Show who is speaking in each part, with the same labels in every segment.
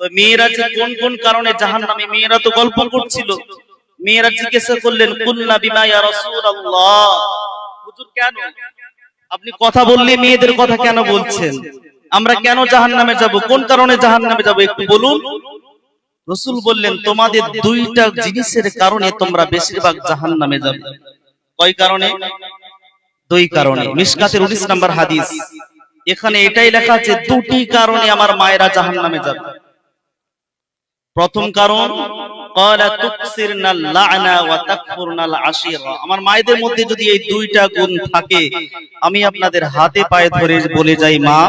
Speaker 1: মেয়েরা কোন কোন কারণে মেয়েরা তো করছিল? মেয়েরা জিজ্ঞাসা করলেন আপনি কথা বললে মেয়েদের কথা কেন বলছেন? আমরা কেন জাহান নামে যাব? কোন কারণে জাহান নামে যাব? একটু বলুন। রসুল বললেন, তোমাদের দুইটা জিনিসের কারণে তোমরা বেশিরভাগ জাহান নামে যাবে। কয় কারণে? দুই কারণে। মিসকাতের উনিশ নাম্বার হাদিস। এখানে এটাই লেখা আছে, দুটি কারণে আমার মায়েরা জাহান নামে যাবে। প্রথম কারণ আমার মায়েদের মধ্যে যদি এই দুইটা গুণ থাকে আমি আপনাদের হাতে পায়ে ধরে বলে যাই মা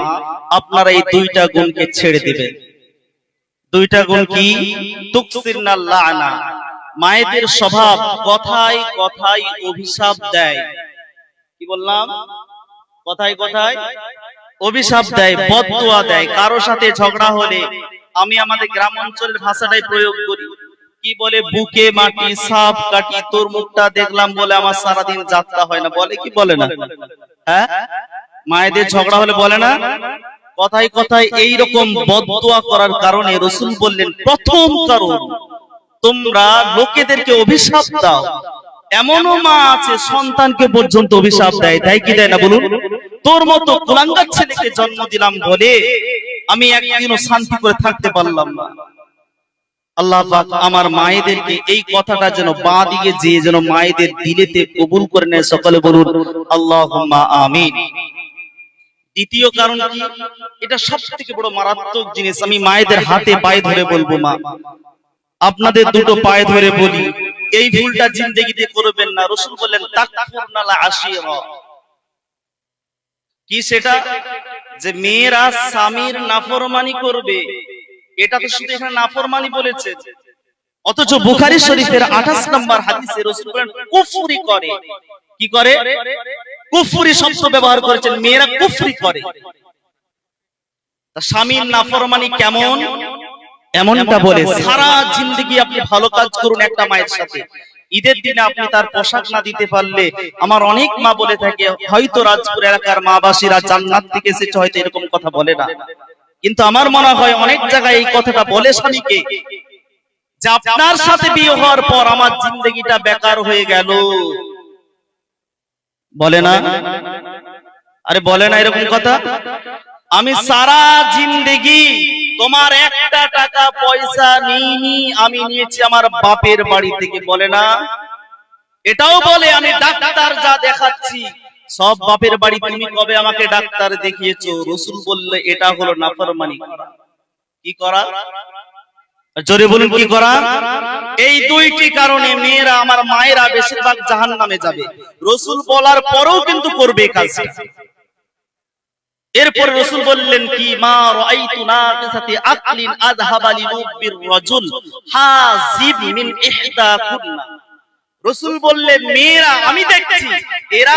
Speaker 1: আপনারা এই দুইটা গুণকে ছেড়ে দিবেন। দুইটা গুণ কি? মায়েদের স্বভাব কথায় কথায় অভিশাপ দেয়। কি বললাম? কথায় কথায় অভিশাপ দেয় বদুয়া দেয়। কারও সাথে ঝগড়া হলে আমি আমাদের গ্রাম অঞ্চলের ভাষাটাই প্রয়োগ করি। কি বলে, বুকে মাটি, সাপ কাটি তোর মুখটা দেখলাম বলে আমার সারাদিন যাত্রা হয় না। বলে কি বলে না? হ্যাঁ? মায়েদের ঝগড়া হলে বলে না? কথায় কথায় এই রকম বদদোয়া করার কারণে রসুল বললেন, প্রথম কারণ, তোমরা লোকেদেরকে অভিশাপ দাও। এমনও মা আছে, সন্তানকে পর্যন্ত অভিশাপ দেয়। তাই কি দেয় না বলুন? তোর মতো কুলাঙ্গার ছেলেকে জন্ম দিলাম বলে আমি একদিনও শান্তি করে থাকতে পারলাম না। আল্লাহ আমার মায়েদেরকে এই কথাটা যেন বা দিকে যে যেন মায়েদের দিলেতে কবুল করে নেয় সকলে বলুন, আল্লাহুম্মা আমিন। দ্বিতীয় কারণ কি? এটা সব থেকে বড় মারাত্মক জিনিস। আমি মায়েদের হাতে পায়ে ধরে বলব মা। আপনাদের দুটো পায়ে ধরে বলি। এই ভুলটা জিন্দগিতে করবেন না। রসুল বললেন কি সেটা? যে মেয়েরা স্বামীর নাফরমানি করবে। এটা তো শুধু এখানে নাফরমানি বলেছে। অথচ বুখারী শরীফের 28 নম্বর হাদিসে রাসূল বলেন, কুফরি করে। কি করে? কুফরি শব্দ ব্যবহার করেছেন, মেয়েরা কুফরি করে। স্বামীর নাফরমানি কেমন? এমনটা বলে সারা জিন্দগি আপনি ভালো কাজ করুন একটা মায়ের সাথে। ঈদের দিনে আপনি তার পোশাক না দিতে পারলে আমার অনেক মা বলে থাকে হয়তো রাজপুর এলাকার মা বাসীরা জান্নাত থেকে এসেছে হয়তো এরকম কথা বলে না। কিন্তু আমার মনে হয় অনেক জায়গায় এই কথাটা বলে স্বামীকে যে আপনার সাথে বিয়ে হওয়ার পর আমার জিন্দগিটা বেকার হয়ে গেল। বলে না? আরে বলে না এরকম কথা? আমি সারা জিন্দগি তোমার একটা টাকা পয়সা নিইনি, আমি নিয়েছি আমার বাপের বাড়ি থেকে, বলে না? এটাও বলে, আমি ডাক্তার যা দেখাচ্ছি। সব বাপের বাড়ি তুমি কবে আমাকে ডাক্তার দেখিয়েছো? রসুল বললে, এটা হলো নাফরমানি কি করা? জোরে বলুন, কি করা? এই দুইটি কারণে মেয়েরা আমার মায়েরা বেশিরভাগ জাহান নামে যাবে। রসুল বলার পরেও কিন্তু করবে কাজটা। এরপরে রসুল বললেন কি মা রাআইতু নাকিসাতি আকলিন আযহাবা রাজুল। হাজিব মিন ইহদা কুন্না রসুল বললেন মেয়েরা আমি দেখছি এরা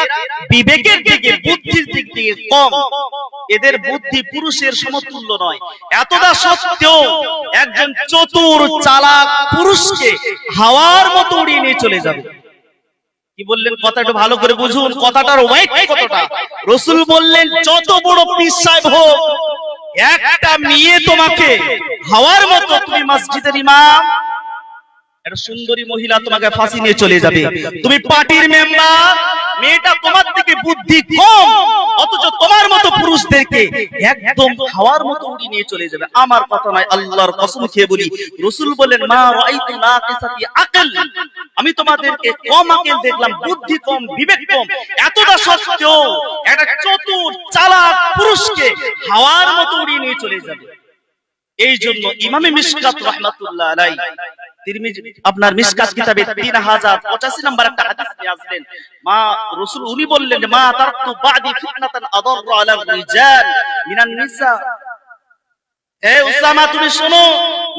Speaker 1: বিবেকের দিকে বুদ্ধির দিক থেকে কম। এদের বুদ্ধি পুরুষের সমতুল্য নয়। এতটা সত্ত্বেও একজন চতুর চালাক পুরুষকে হাওয়ার মতো উড়িয়ে নিয়ে চলে যাবে। কি বললেন? কথা একটু ভালো করে বুঝুন। কথাটার ওয়াইট কতটা? রসুল বললেন, যত বড় পীর সাহেব হোক, একটা মেয়ে তোমাকে হাওয়ার মতো তুমি মসজিদের ইমাম, একটা সুন্দরী মহিলা তোমাকে ফাঁসি নিয়ে চলে যাবে। তুমি পার্টির মেম্বার, মেয়েটা তোমার থেকে বুদ্ধি কম, অথচ তোমার মতো পুরুষদেরকে একদম খাওয়ার মতো উড়িয়ে নিয়ে চলে যাবে। আমার কথা নয়, আল্লাহর কসম খেয়ে বলি। রসুল বলেন মা রাইতু নাকিসাতি আমি তোমাদেরকে কম আকেল দেখলাম বুদ্ধি কম বিবেক কম। এতটা সত্ত্বেও একটা চতুর চালাক পুরুষকে হাওয়ার মতো উড়িয়ে নিয়ে চলে যাবে। এই জন্য ইমামে মিশকাত রহমাতুল্লাহ আলাই তিরমিজি আপনার মিশকাত কিতাবে 3085 নম্বর একটা হাদিস নিয়ে আসলেন। মা রাসূল উনি বললেন মা তারাকতু বাদি ফিতনাতান আদাররু আলা রিজাল মিনান নিসা। এ উসামা তুমি শোনো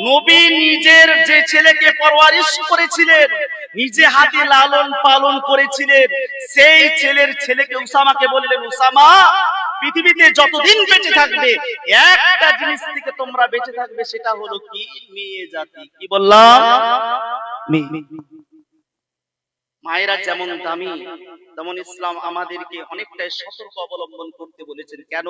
Speaker 1: নবী নিজের যে ছেলেকে পরওয়ারিশ করেছিলেন নিজে হাতে লালন পালন করেছিলেন। সেই ছেলের ছেলেকে উসামাকে বললেন, উসামা, পৃথিবীতে যতদিন বেঁচে থাকবে, একটা জিনিস থেকে তোমরা বেঁচে থাকবে, সেটা হলো কি? মেয়ে জাতি। কি বললাম? মেয়ে। মায়েরা যেমন দামি তেমন ইসলাম আমাদেরকে অনেকটাই সতর্ক অবলম্বন করতে বলেছেন। কেন?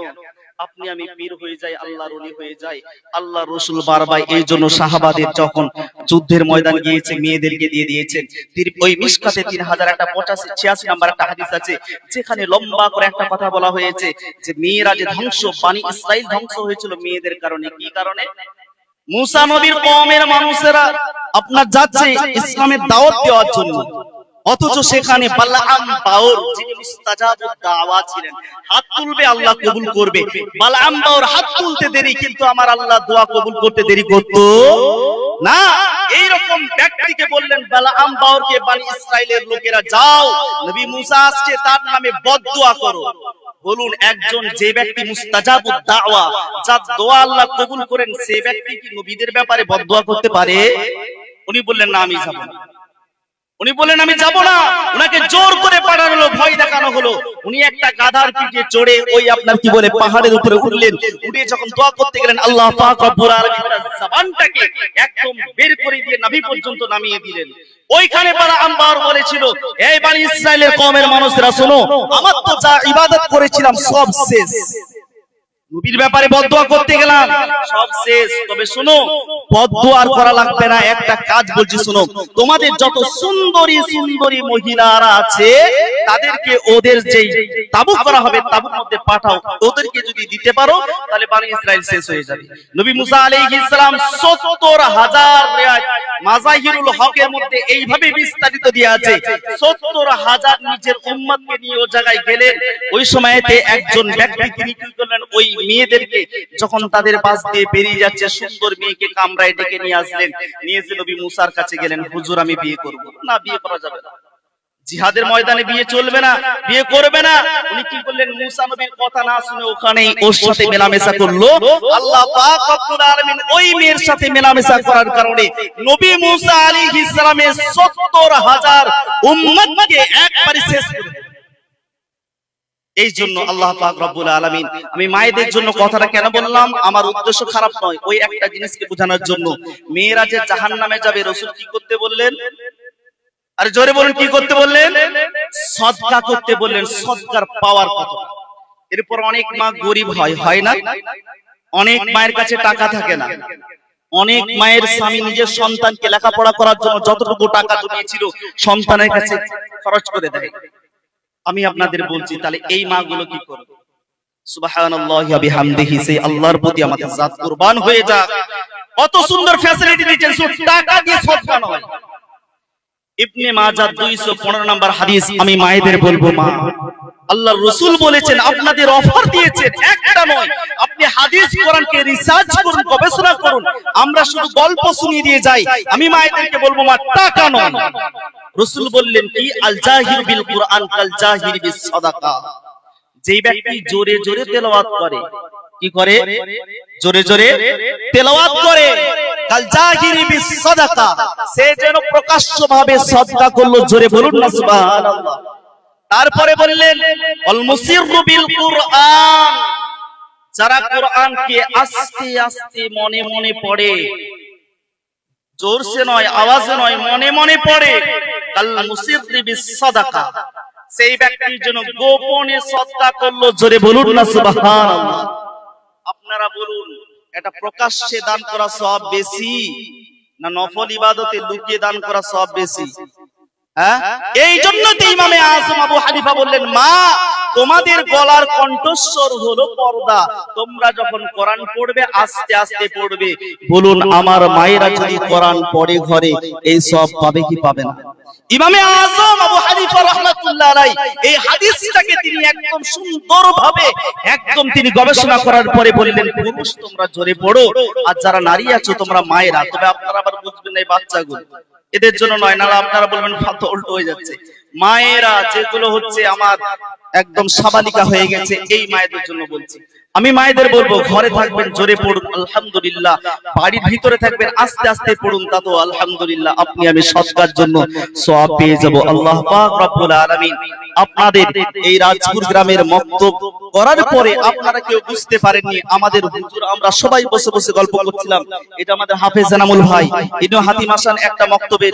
Speaker 1: আপনি আমি পীর হয়ে যাই আল্লাহ রলি হয়ে যাই। আল্লাহ রসুল বারবার এই জন্য সাহাবাদের যখন যুদ্ধের ময়দান গিয়েছে মেয়েদেরকে দিয়ে দিয়েছেন ওই মিসকাতে তিন হাজার একটা পঁচাশি ছিয়াশি নাম্বার একটা হাদিস আছে যেখানে লম্বা করে একটা কথা বলা হয়েছে যে মেয়েরা যে ধ্বংস পানি ইসরাইল ধ্বংস হয়েছিল মেয়েদের কারণে। কি কারণে? মুসা নবীর কমের মানুষেরা আপনার যাচ্ছে ইসলামের দাওয়াত দেওয়ার জন্য। অথচ সেখানে বালাআম বাওর যিনি মুস্তাজাবুদ দাওয়া ছিলেন হাত তুলবে আল্লাহ কবুল করবে। বালাআম বাওর হাত তুলতে দেরি কিন্তু আমার আল্লাহ দোয়া কবুল করতে দেরি করত না এই রকম ব্যক্তিকে বললেন বালাআম বাওরকে বানি ইসরাইলের লোকেরা যাও। নবী মুসা আসছে তার নামে বদদুয়া করো। বলুন একজন যে ব্যক্তি মুস্তাজাবুদ দাওয়া যার দোয়া আল্লাহ কবুল করেন সেই ব্যক্তি কি নবীদের ব্যাপারে বদদুয়া করতে পারে। উনি বললেন না আমি যাব না উনি বললেন, আমি যাব না। উনাকে জোর করে পাঠানো হলো ভয় দেখানো হলো। উনি একটা গাধার পিঠে চড়ে ওই আপনার কি বলে, পাহাড়ের উপরে উঠলেন। উঠে যখন দোয়া করতে গেলেন, আল্লাহ পাক রব্বুল আলামিন জবানটাকে একদম বের করে দিয়ে নাভি পর্যন্ত নামিয়ে দিলেন। ওইখানে পারা আম্বার বলেছিল এই বানি ইসরায়েলের কওমের মানুষরা, শোনো, আমার তো যা ইবাদত করেছিলাম, সব শেষ। নবীর ব্যাপারে বদদোয়া করতে গেলাম, সব শেষ। তবে শোনো বদদোয়া করা লাগবে না একটা কাজ বলছি শোনো তোমাদের যত সুন্দরী সুন্দরী মহিলারা আছে তাদেরকে ওদের যেই তাবু করা হবে তাবুক মধ্যে পাঠাও। ওদেরকে যদি দিতে পারো তাহলে বানি ইসরায়েল শেষ হয়ে যাবে। নবী মুসা আলাইহিস সালাম 70 হাজার মাজাহিরুল হকের মধ্যে এইভাবে বিস্তারিত আছে 70 হাজার নিজের নিয়ে ও জায়গায় গেলেন, ওই সময়তে একজন ব্যক্তি তিনি কি করলেন, ওই মেয়েদেরকে যখন তাদের পাশ দিয়ে বেরিয়ে যাচ্ছে, সুন্দর মেয়েকে কামরায় ডেকে নিয়ে আসলেন, নিয়ে যে নবী মুসার কাছে গেলেন, হুজুর, আমি বিয়ে করব। না, বিয়ে করা যাবে না। জিহাদের ময়দানে বিয়ে চলবে না বিয়ে করবে না। উনি কি করলেন? মুসা নবীর কথা না শুনে ওখানেই ওর সাথে মেলামেশা করল। আল্লাহ পাক রব্বুল আলামিন ওই মেয়ের সাথে মেলামেশা করার কারণে নবী মুসা আলাইহিস সালামের 70 হাজার উম্মতকে একবারে শেষ করে। এই জন্য আল্লাহ পাক রব্বুল আলামিন আমি মায়েদের জন্য কথাটা কেন বললাম? আমার উদ্দেশ্য খারাপ নয়। ওই একটা জিনিসকে বোঝানোর জন্য। মেয়েরা যে জাহান্নামে যাবে রাসূল কি করতে বললেন? আরে জোরে বলুন, কি করতে বললেন? সদকা করতে বললেন সদকার পাওয়ার কত এরপর অনেক মা গরিব হয় হয় না? অনেক মায়ের কাছে টাকা থাকে না। অনেক মায়ের স্বামী নিজের সন্তানকে লেখাপড়া করার জন্য যতটুকু টাকা জমিয়েছিল, সন্তানের কাছে খরচ করে দেয়। আমি আপনাদের বলছি, তাহলে এই মাগুলো কি করবে? আল্লাহর প্রতি আমাদের জাত কুরবান হয়ে যাক। কত সুন্দর ফ্যাসিলিটি দিয়েছেন, শুধু টাকা দিয়ে সদকা নয়। ইবনে মাজাহ 215 নম্বর হাদিস আমি মায়েদের বলব মা। আল্লাহ রসুল বলেছেন, আপনাদের অফার দিয়েছেন, একটা নয়। আপনি হাদিস কোরআনকে রিসার্চ করুন, গবেষণা করুন, আমরা শুধু গল্প শুনিয়ে দিয়ে যাই। আমি মায়েদেরকে বলব মা, টাকা নয়। রসুল বললেন কি আল জাহির বিল কোরআন কাল জাহির বিস সাদাকা। যেই ব্যক্তি জোরে জোরে তেলাওয়াত করে, কি করে? জোরে জোরে তেলাওয়াত করে। তারপরে বললেন বিল কুরআন। যারা কোরআনকে আস্তে আস্তে মনে মনে পড়ে, জোরসে নয়, আওয়াজে নয়, মনে মনে পড়ে, কাল মুসিররি বিস সাদাকা। সেই ব্যক্তির জন্য গোপনে সদকা করল, জোরে বলুন না, সুবহানাল্লাহ। আপনারা বলুন এটা প্রকাশ্যে দান করা সব বেশি না নফল ইবাদতে লুকিয়ে দান করা সব বেশি? হ্যাঁ? এই জন্য মা, তোমাদের গলার হলো পর্দা। তোমরা যখন পড়বে, আস্তে আস্তে পড়বে। বলুন, আমার মায়েরা যদি কোরআন পড়ে ঘরে, এই সব পাবে কি পাবে না? ইমামে আজম আবু হানিফা রাহমাতুল্লাহ আলাইহি, এই হাদিসটাকে তিনি একদম সুন্দরভাবে, একদম তিনি গবেষণা করার পরে বললেন, পুরুষ তোমরা জোরে পড়ো, আর যারা নারী আছো তোমরা মায়েরা। তবে আপনারা আবার বুঝবেন এই বাচ্চাগুলো। এদের জন্য নয়, না আপনারা বলবেন ফাতো উল্টো হয়ে যাচ্ছে। মায়েরা যেগুলো হচ্ছে আমার একদম সাবালিকা হয়ে গেছে, এই মায়েদের জন্য বলছি। আমি মায়েদের বলব, ঘরে থাকবেন, জোরে পড়ুন, আলহামদুলিল্লাহ। বাড়ির ভিতরে থাকবেন, আস্তে আস্তে পড়ুন, তা তো আলহামদুলিল্লাহ। আপনি আমি সৎকার জন্য সওয়াব পেয়ে যাব। আল্লাহ পাক আপনাদের এই রাজপুর গ্রামের মক্তব করার পরে আপনারা কেউ বুঝতে পারেননি, আমাদের হুজুর আমরা সবাই বসে বসে গল্প করছিলাম। এটা আমাদের হাফেজ জানামুল ভাই ইনু হাতিম হাসান একটা মক্তবের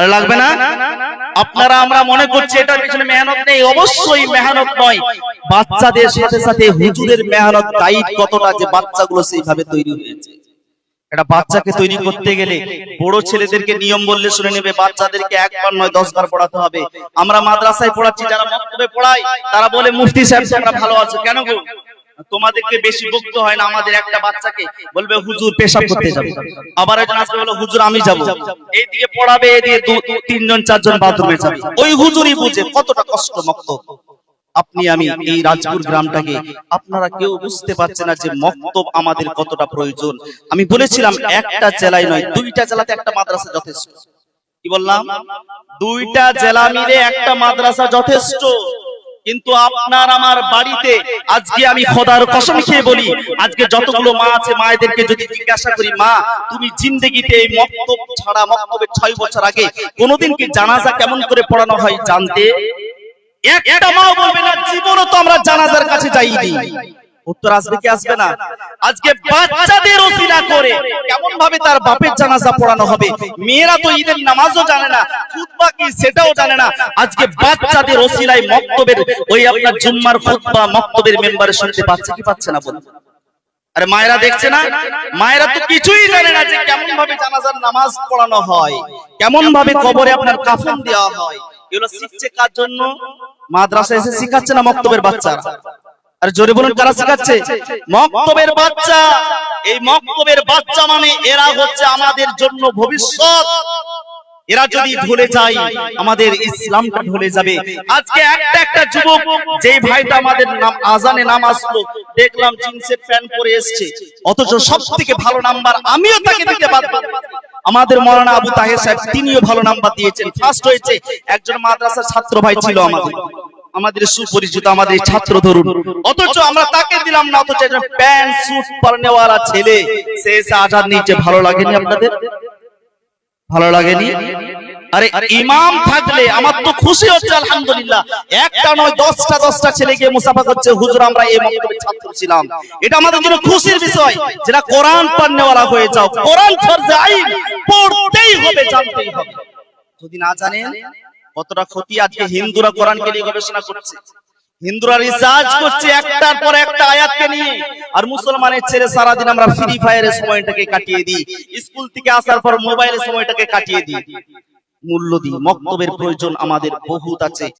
Speaker 1: আর লাগবে না? আপনারা আমরা মনে করছি এটার পিছনে মেহনত নেই। অবশ্যই মেহনত নয়। বাচ্চাদের সাথে সাথে হুজুরের মেহনত গাইড কতটা যে বাচ্চাগুলো সেইভাবে তৈরি হয়েছে। এটা বাচ্চাকে তৈরি করতে গেলে বড় ছেলেদেরকে নিয়ম বললে শুনে নেবে, বাচ্চাদেরকে একবার নয় দশ বার পড়াতে হবে। আমরা মাদ্রাসায় পড়াচ্ছি, যারা মক্তবে পড়াই তারা বলে, মুফতি সাহেব, তোমরা ভালো আছো। কেন গো? তোমাদেরকে বেশি বকতে হয় না আমাদের একটা বাচ্চাকে। বলবে, হুজুর, পেশাব করতে যাবে। আবার একজন আসবে, বলে, হুজুর, আমি যাব। এইদিকে পড়াবে এদিকে তিনজন, চারজন বাথরুমে যাবে। ওই হুজুরই বুঝে কতটা কষ্ট মক্ত আপনি, আমি এই রাজপুর গ্রামটাকে, আপনারা কেউ বুঝতে পারছে না যে মক্তব আমাদের কতটা প্রয়োজন। আমি বলেছিলাম, একটা জেলায় নয়, দুইটা জেলাতে একটা মাদ্রাসা যথেষ্ট। কি বললাম? দুইটা জেলা মিলে একটা মাদ্রাসা যথেষ্ট। কিন্তু আপনার আমার বাড়িতে আজকে আমি খোদার কসম খেয়ে বলি, আজকে যতগুলো মা আছে, মায়েদেরকে যদি জিজ্ঞাসা করি, মা, তুমি জিন্দগিতে এই মক্তব ছাড়া মক্তবের ছয় বছর আগে কোনোদিন কি জানাজা কেমন করে পড়ানো হয় জানতে? একটা মাও বলবে, না, জীবনও তো আমরা জানাজার কাছে যাইনি। উত্তর আসবে কি আসবে না? আজকে বাচ্চাদের ওসিলা করে। কেমন ভাবে তার বাপের জানাজা পড়ানো হবে? মেয়েরা তো ঈদের নামাজও জানে না খুতবা কি সেটাও জানে না। আজকে বাচ্চাদের ওসিলায় মক্তবের ওই আপনার জুম্মার খুতবা মক্তবের মেম্বারে শুনতে পাচ্ছে কি পাচ্ছে না বলুন? আরে মায়েরা দেখছে না? মায়েরা তো কিছুই জানে না যে কেমন ভাবে জানাজার নামাজ পড়ানো হয়। কেমন ভাবে কবরে আপনার কাফন দেওয়া হয়। এগুলো শিখছে কার জন্য? মাদ্রাসা এসে শিখাচ্ছে না মক্তবের বাচ্চা আর জোরে বলুন, কারা শেখাচ্ছে? মক্তবের বাচ্চা। এই মক্তবের বাচ্চা মানে এরা হচ্ছে আমাদের জন্য ভবিষ্যৎ। এরা যদি ঢলে যায়, আমাদের ইসলামটা ঢলে যাবে। আজকে একটা একটা যুবক, যেই ভাইটা আমাদের নাম, আজানে নাম আসলো, দেখলাম জিন্সের প্যান্ট পরে এসছে। অথচ সব থেকে ভালো নাম্বার আমিও তাকে দিতে পারব। আমাদের মৌলানা আবু তাহের সাহেব তিনিও ভালো নাম্বার দিয়েছেন। ফার্স্ট হয়েছে, একজন মাদ্রাসার ছাত্র ভাই ছিল আমাদের। আমাদের সুপরিচিত আমাদের ছাত্র ধরুন। অথচ আমরা তাকে দিলাম না, অথচ একজন প্যান্ট স্যুট পরনেওয়ালা ছেলে। সে এসে আজাদ নিচে ভালো লাগেনি আপনাদের? ভালো লাগেনি? আরে ইমাম থাকলে আমার তো খুশি হচ্ছে, আলহামদুলিল্লাহ। একটা নয়, দশটা দশটা ছেলে গিয়ে মুসাফা করছে, হুজুর আমরা এই মক্তবের ছাত্র ছিলাম। এটা আমাদের জন্য খুশির বিষয় যেটা কোরআন পান্নেওয়ালা হয়ে যাও। কোরআন পড়তেই হবে, জানতেই হবে। যদি না জানেন কতটা ক্ষতি আজকে হিন্দুরা কোরআনকে নিয়ে গবেষণা করছে। হিন্দুরা রিসার্চ করছে একটার পর একটা আয়াতকে নিয়ে। আর মুসলমানের ছেলে সারাদিন আমরা ফ্রি ফায়ারের সময়টাকে কাটিয়ে দিই। স্কুল থেকে আসার পর মোবাইলের সময়টাকে কাটিয়ে দিই। মূল্য দিই, মক্তবের প্রয়োজন আমাদের বহুত আছে।